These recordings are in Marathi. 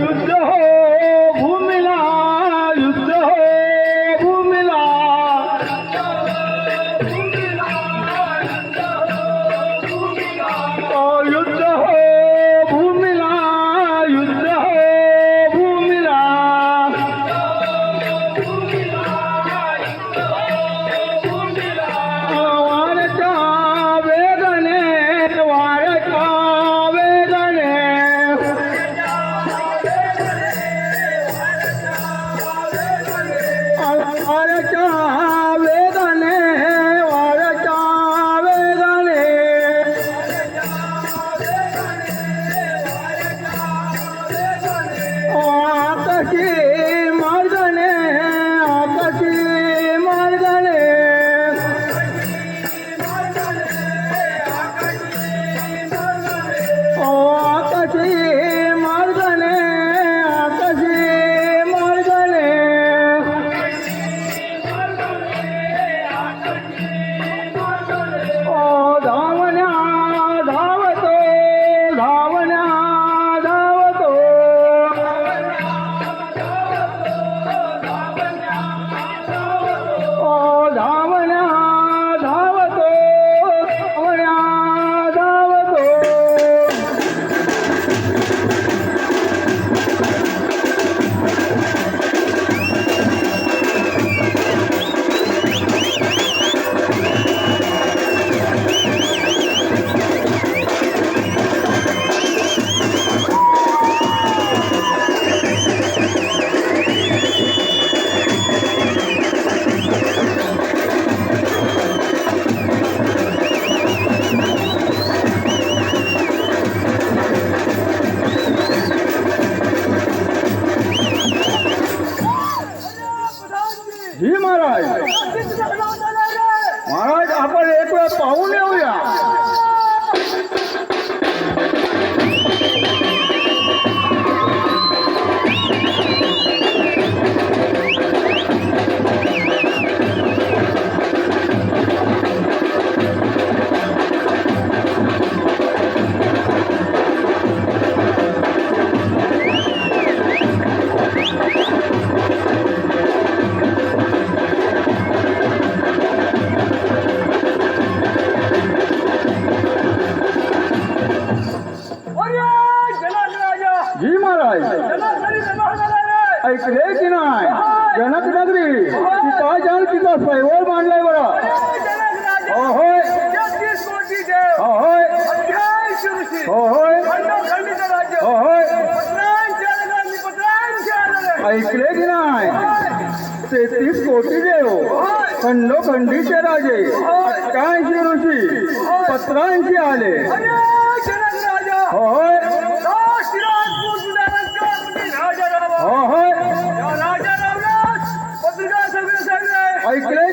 যুদ্ধ होय. हो होय. ऐकले की नाही? तेहतीस कोटी देव. खंडोखंडीचे राजे. अठ्ठ्याऐंशी ऋषी. पत्रांशी आले. हो होय. हो होय. ऐकले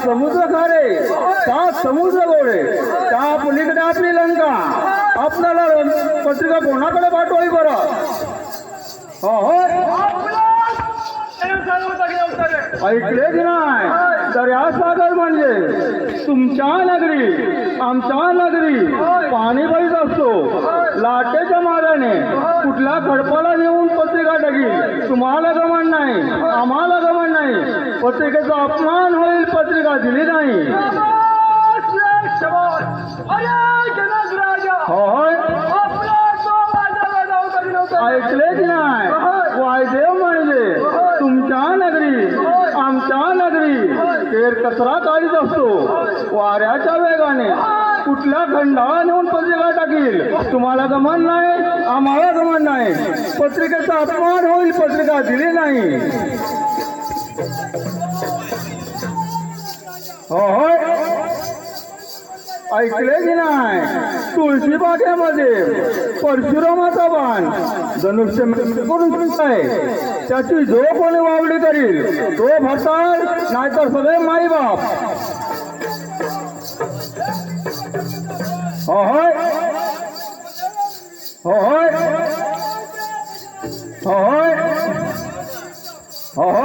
समुद्र खारे सात समुद्र गोडे त्या पलीकडे आपली लंका. आपल्याला पत्रिका कोणाकडे पाठवावी बरं? हो हो. ऐकले की नाही? दर्यासागर म्हणजे तुमच्या नगरी आमच्या नगरी. पाणी बळीत असतो. लाटेच्या माऱ्याने. कुठल्या खडपाला नेऊन पत्रिका टाकील तुम्हाला गमन नाही. आम्हाला गमन नाही. पत्रिकेचा अपमान होईल पत्रिका दिली नाही. हो होय ऐकले की नाही? वायदेव म्हणजे? तुमच्या नगरी आमच्या नगरी. केर कचरा काढीत असतो. वाऱ्याच्या वेगाने. कुठल्या खंडावर नेऊन पत्रिका टाकील तुम्हाला गमन नाही आम्हाला गमन नाही. पत्रिकेचा अपमान होईल पत्रिका दिली नाही. होय ऐकले की नाही? तुळशी बागेमध्ये परशुरामाचा बाण. धनुष्य करून आहे त्याची जो कोणी वावडी करील तो भरताळ नाहीतर सगळे माईबाप. बाप होय हो होय होय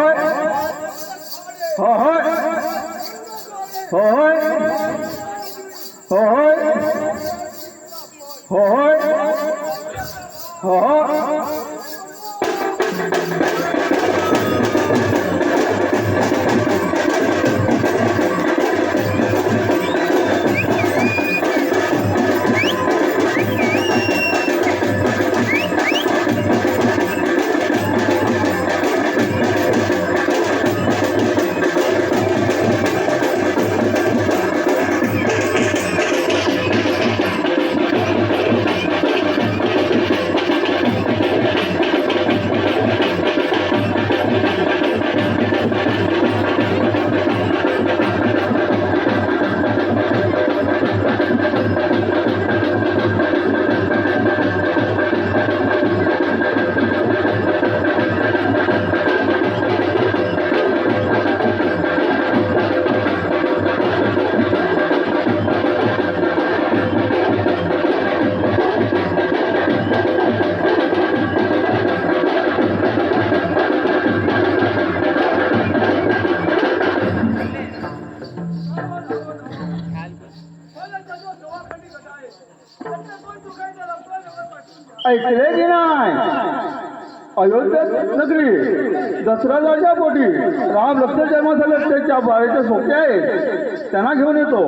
ऐकले की नाही अयोध्या नगरी दसऱ्याच्या पोटी राम लक्ष जन्म झाले त्याच्या बाळेचे सोके आहेत. त्यांना घेऊन येतो.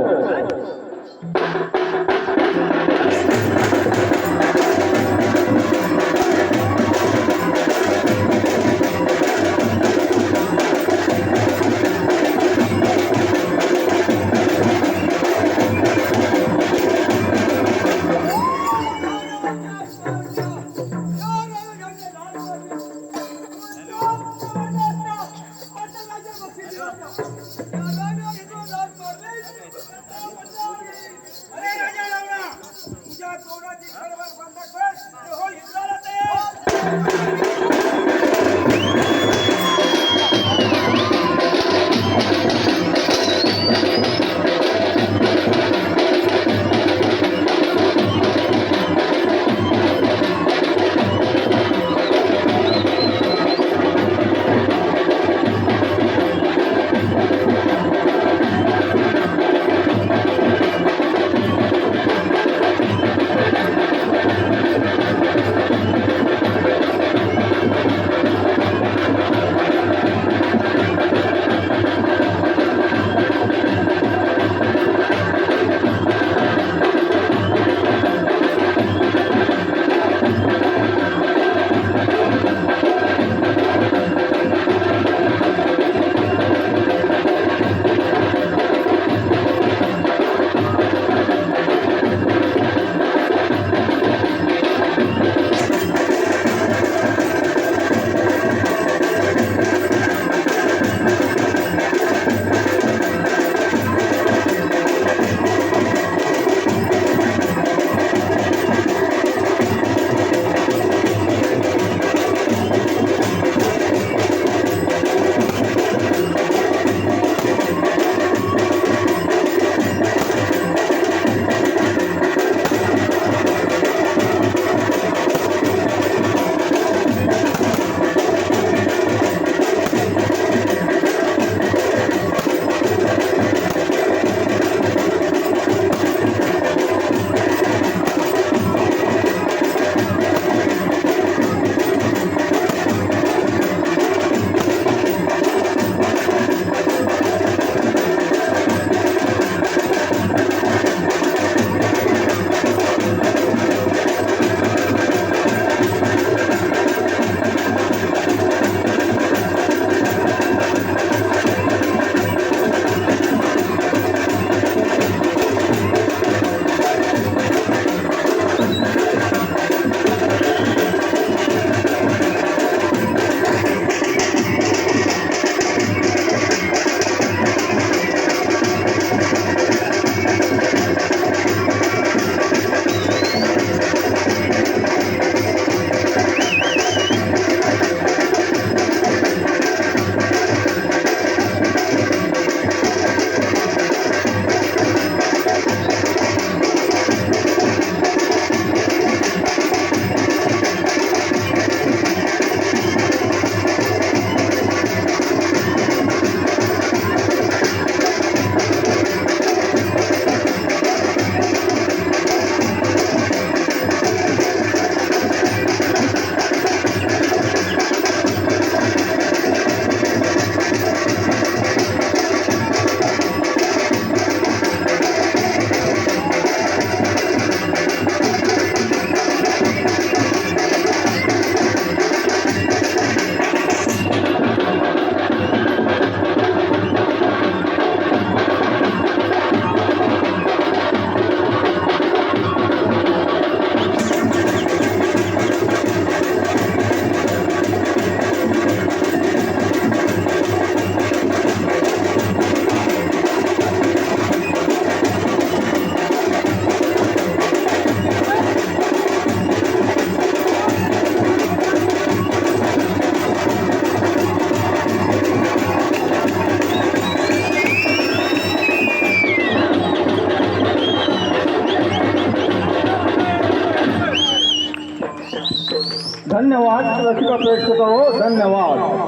धन्यवाद. रसिका प्रेक्षक हो धन्यवाद.